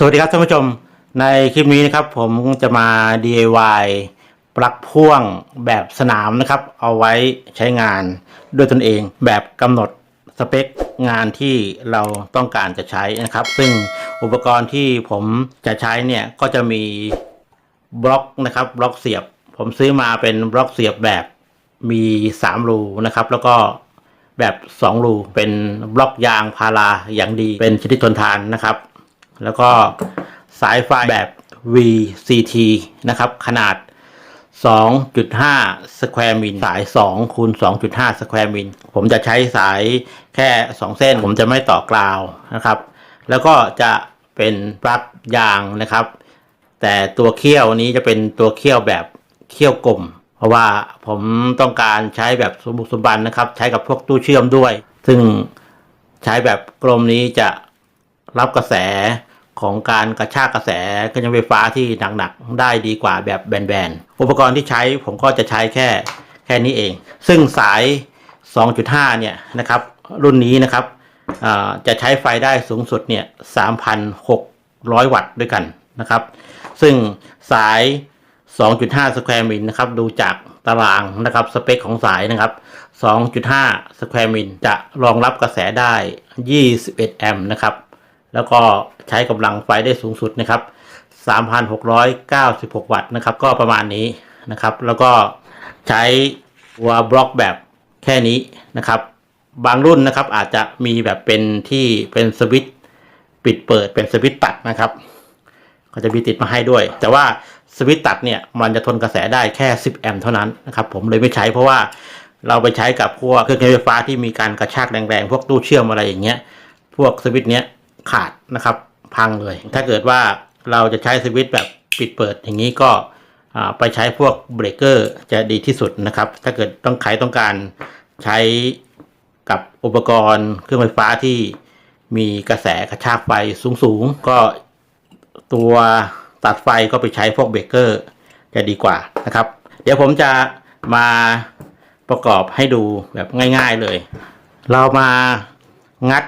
สวัสดีครับท่านผู้ชมในคลิปนี้นะครับผมจะมา DIY ปลั๊กพ่วงแบบสนามนะครับ เอาไว้ใช้งานด้วยตนเองแบบกำหนดสเปคงานที่เราต้องการจะใช้นะครับ ซึ่งอุปกรณ์ที่ผมจะใช้เนี่ยก็จะมีบล็อกนะครับบล็อกเสียบ ผมซื้อมาเป็นบล็อกเสียบแบบมี 3 รูนะครับ แล้วก็แบบ 2 รูเป็นบล็อกยางพาราอย่างดีเป็นชนิดทนทานนะครับ แล้วก็สายไฟแบบ VCT นะครับ ขนาด 2.5 สแควร์มิล สาย 2 คูณ 2.5 สแควร์มิล ผมจะใช้สายแค่ 2 เส้น ผมจะไม่ต่อกราวนะครับ แล้วก็จะเป็นปลั๊กยางนะครับ แต่ตัวเคี่ยวนี้จะเป็นตัวเคี่ยวแบบเคี่ยวกลม เพราะว่าผมต้องการใช้แบบสมบุกสมบันนะครับ ใช้กับพวกตู้เชื่อมด้วย ซึ่งใช้แบบกลมนี้จะรับกระแส ของการกระชากกระแสกระแสไฟฟ้าที่หนักๆได้ดีกว่าแบบแบนๆอุปกรณ์ที่ใช้ผมก็จะใช้แค่แค่นี้เอง ซึ่งสาย 2.5 เนี่ยนะครับรุ่นนี้นะครับจะใช้ไฟได้สูงสุดเนี่ย 3,600 วัตต์ด้วยกันนะครับ ซึ่งสาย 2.5 สแควร์มิลนะครับ ดูจากตารางนะครับ สเปคของสายนะครับ 2.5 สแควร์มิลจะรองรับกระแสได้ 21 แอมป์นะครับ แล้วก็ใช้กำลังไฟได้สูงสุดนะครับ 3,696 วัตต์นะครับ ก็ประมาณนี้นะครับ แล้วก็ใช้ตัวบล็อกแบบแค่นี้นะครับ บางรุ่นนะครับอาจจะมีแบบเป็นที่เป็นสวิตช์ปิดเปิดเป็นสวิตตัดนะครับ ก็จะมีติดมาให้ด้วย แต่ว่าสวิตตัดเนี่ยมันจะทนกระแสได้แค่ 10 แอมป์เท่านั้นนะครับ ผมเลยไม่ใช้เพราะว่าเราไปใช้กับพวกเครื่องใช้ไฟฟ้าที่มีการกระชากแรงๆ พวกตู้เชื่อมอะไรอย่างเงี้ย พวกสวิตช์เนี้ย ขาดนะครับ พังเลย ถ้าเกิดว่าเราจะใช้สวิตช์แบบปิดเปิดอย่างนี้ก็ไปใช้พวกเบรกเกอร์จะดีที่สุดนะครับ ถ้าเกิดต้องใครต้องการใช้กับอุปกรณ์เครื่องไฟฟ้าที่มีกระแสกระชากไฟสูงๆ ก็ตัวตัดไฟก็ไปใช้พวกเบรกเกอร์จะดีกว่านะครับ เดี๋ยวผมจะมาประกอบให้ดูแบบง่ายๆเลย เรามางัด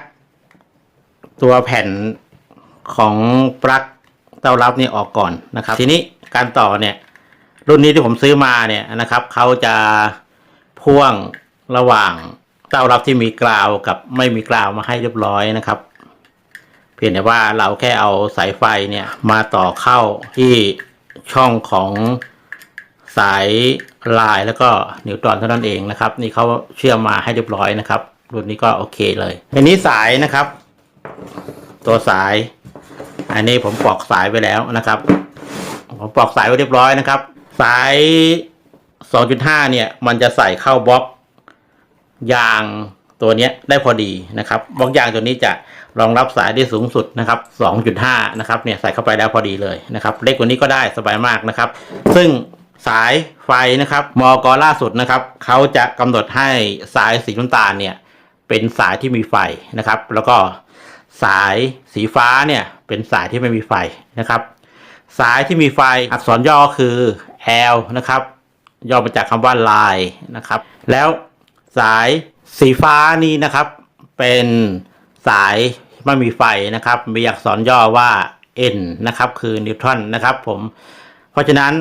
ตัวแผ่นของปลั๊กเต้ารับนี่ออกก่อนนะครับ ทีนี้การต่อเนี่ย รุ่นนี้ที่ผมซื้อมาเนี่ยนะครับเขาจะพ่วงระหว่างเต้ารับที่มีกราวกับไม่มีกราวมาให้เรียบร้อยนะครับ เพียงแต่ว่าเราแค่เอาสายไฟเนี่ยมาต่อเข้าที่ช่องของสายลายแล้วก็นิวตรอนเท่านั้นเองนะครับ นี่เขาเชื่อมมาให้เรียบร้อยนะครับ รุ่นนี้ก็โอเคเลยทีนี้สายนะครับ ตัวสาย อันนี้ผมปลอกสายไปแล้วนะครับ ผมปลอกสายไว้เรียบร้อยนะครับ สาย 2.5 เนี่ย มันจะใส่เข้าบล็อกยางตัวนี้ได้พอดีนะครับบล็อกยางตัวนี้จะรองรับสายได้สูงสุดนะครับ 2.5 นะครับ เนี่ยใส่เข้าไปแล้วพอดีเลยนะครับ เล็กกว่านี้ก็ได้สบายมากนะครับ ซึ่งสายไฟนะครับมอกล่าสุดนะครับเขาจะกำหนดให้สายสีน้ำตาลเนี่ย เป็นสายที่มีไฟนะครับ แล้วก็ สายสีฟ้าเนี่ยเป็นสายที่ไม่มีไฟนะครับ สายที่มีไฟอักษรย่อคือ L นะครับ ย่อมาจากคำว่า line นะครับ แล้วสายสีฟ้านี่นะครับ เป็นสายไม่มีไฟนะครับ มีอักษรย่อว่า N นะครับ คือนิวตรอนนะครับ ผม เพราะฉะนั้น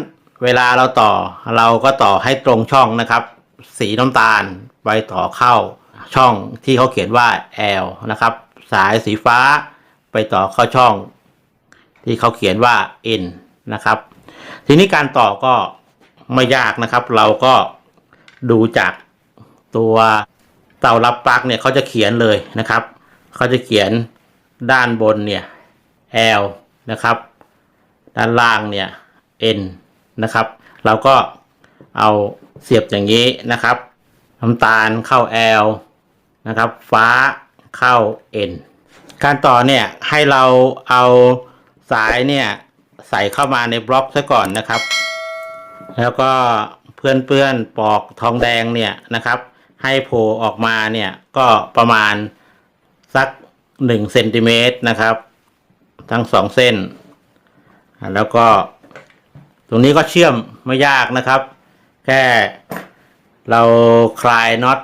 เวลาเราต่อเราก็ต่อให้ตรงช่องนะครับ สีน้ำตาลไปต่อเข้าช่องที่เขาเขียนว่า L นะครับ สายสีฟ้า ไปต่อเข้าช่อง ที่เขาเขียนว่า N นะครับ ทีนี้การต่อก็ไม่ยากนะครับ เราก็ดูจากตัวเตารับปลั๊กเนี่ยเขาจะเขียนเลยนะครับเขาจะเขียนด้านบนเนี่ย L นะครับ ด้านล่างเนี่ย N นะครับ เราก็เอาเสียบอย่างนี้นะครับน้ำตาลเข้า L นะครับ ฟ้า เข้า N การต่อเนี่ยให้เราเอาสายเนี่ยใส่เข้ามาในบล็อกซะก่อนนะครับ แล้วก็เพื่อนๆปอกทองแดงเนี่ยนะครับ ให้โผล่ออกมาเนี่ยก็ประมาณสักหนึ่งเซนติเมตรนะครับ ทั้งสองเส้น แล้วก็ตรงนี้ก็เชื่อมไม่ยากนะครับ แค่เราคลายน็อต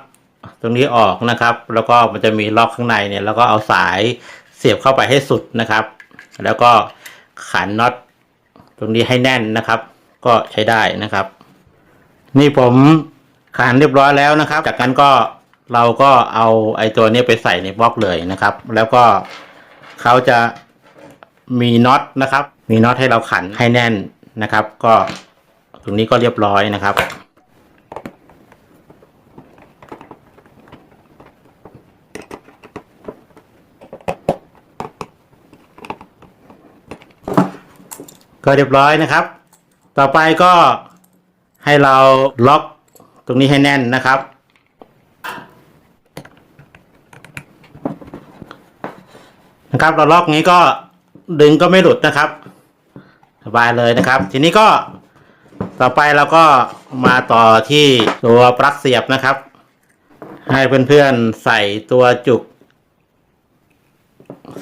ตรงนี้ออกนะครับ แล้วก็มันจะมีล็อกข้างในเนี่ยแล้วก็เอาสายเสียบเข้าไปให้สุดนะครับ แล้วก็ขันน็อตตรงนี้ให้แน่นนะครับ ก็ใช้ได้นะครับ นี่ผมขันเรียบร้อยแล้วนะครับ จากนั้นก็เราก็เอาไอ้ตัวนี้ไปใส่ในบล็อกเลยนะครับ แล้วก็เขาจะมีน็อตนะครับ มีน็อตให้เราขันให้แน่นนะครับ ก็ตรงนี้ก็เรียบร้อยนะครับ ก็เรียบร้อยนะครับ ต่อไปก็ให้เราล็อกตรงนี้ให้แน่นนะครับ นะครับเราล็อกงี้ก็ดึงก็ไม่หลุดนะครับ สบายเลยนะครับ ทีนี้ก็ต่อไปเราก็มาต่อที่ตัวปลั๊กเสียบนะครับ ให้เพื่อนๆใส่ตัวจุก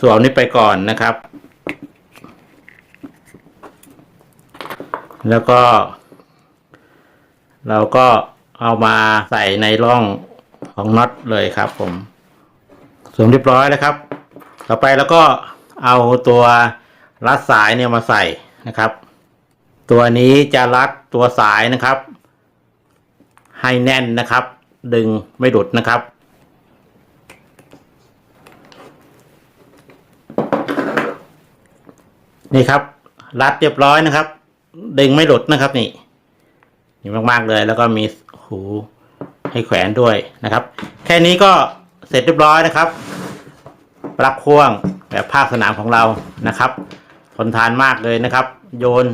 สวมนี้ไปก่อนนะครับ แล้วก็ เราก็เอามาใส่ในร่องของน็อตเลยครับ ผมสวมเรียบร้อยแล้วครับ ต่อไปแล้วก็เอาตัวรัดสายเนี่ยมาใส่นะครับ ตัวนี้จะรัดตัวสายนะครับ ให้แน่นนะครับ ดึงไม่หลุดนะครับนี่ครับ รัดเรียบร้อยนะครับ ดึงไม่หลุดนะครับนี่นี่มากๆเลย แล้วก็มีหูให้แขวนด้วยนะครับ แค่นี้ก็เสร็จเรียบร้อยนะครับปลั๊กพ่วงแบบภาคสนามของเรานะครับทนทานมากเลยนะครับ โยน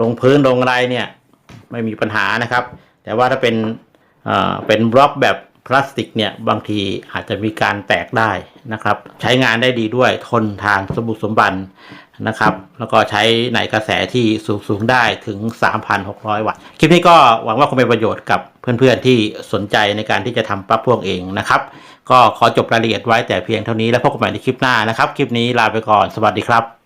ลงพื้นลงอะไรเนี่ย ไม่มีปัญหานะครับ แต่ว่าถ้าเป็นเอ่อเป็นบล็อกแบบพลาสติกเนี่ยบางทีอาจจะมีการแตกได้นะครับ ใช้งานได้ดีด้วยทนทานสมบุกสมบัน นะครับ แล้วก็ใช้ในกระแสที่สูงสูงได้ถึง 3,600 วัตต์ คลิปนี้ก็หวังว่าคงเป็นประโยชน์กับเพื่อนๆที่สนใจในการที่จะทำปลั๊กพ่วงเองนะครับ ก็ขอจบรายละเอียดไว้แต่เพียงเท่านี้แล้วพบกันใหม่ในคลิปหน้านะครับ คลิปนี้ลาไปก่อน สวัสดีครับ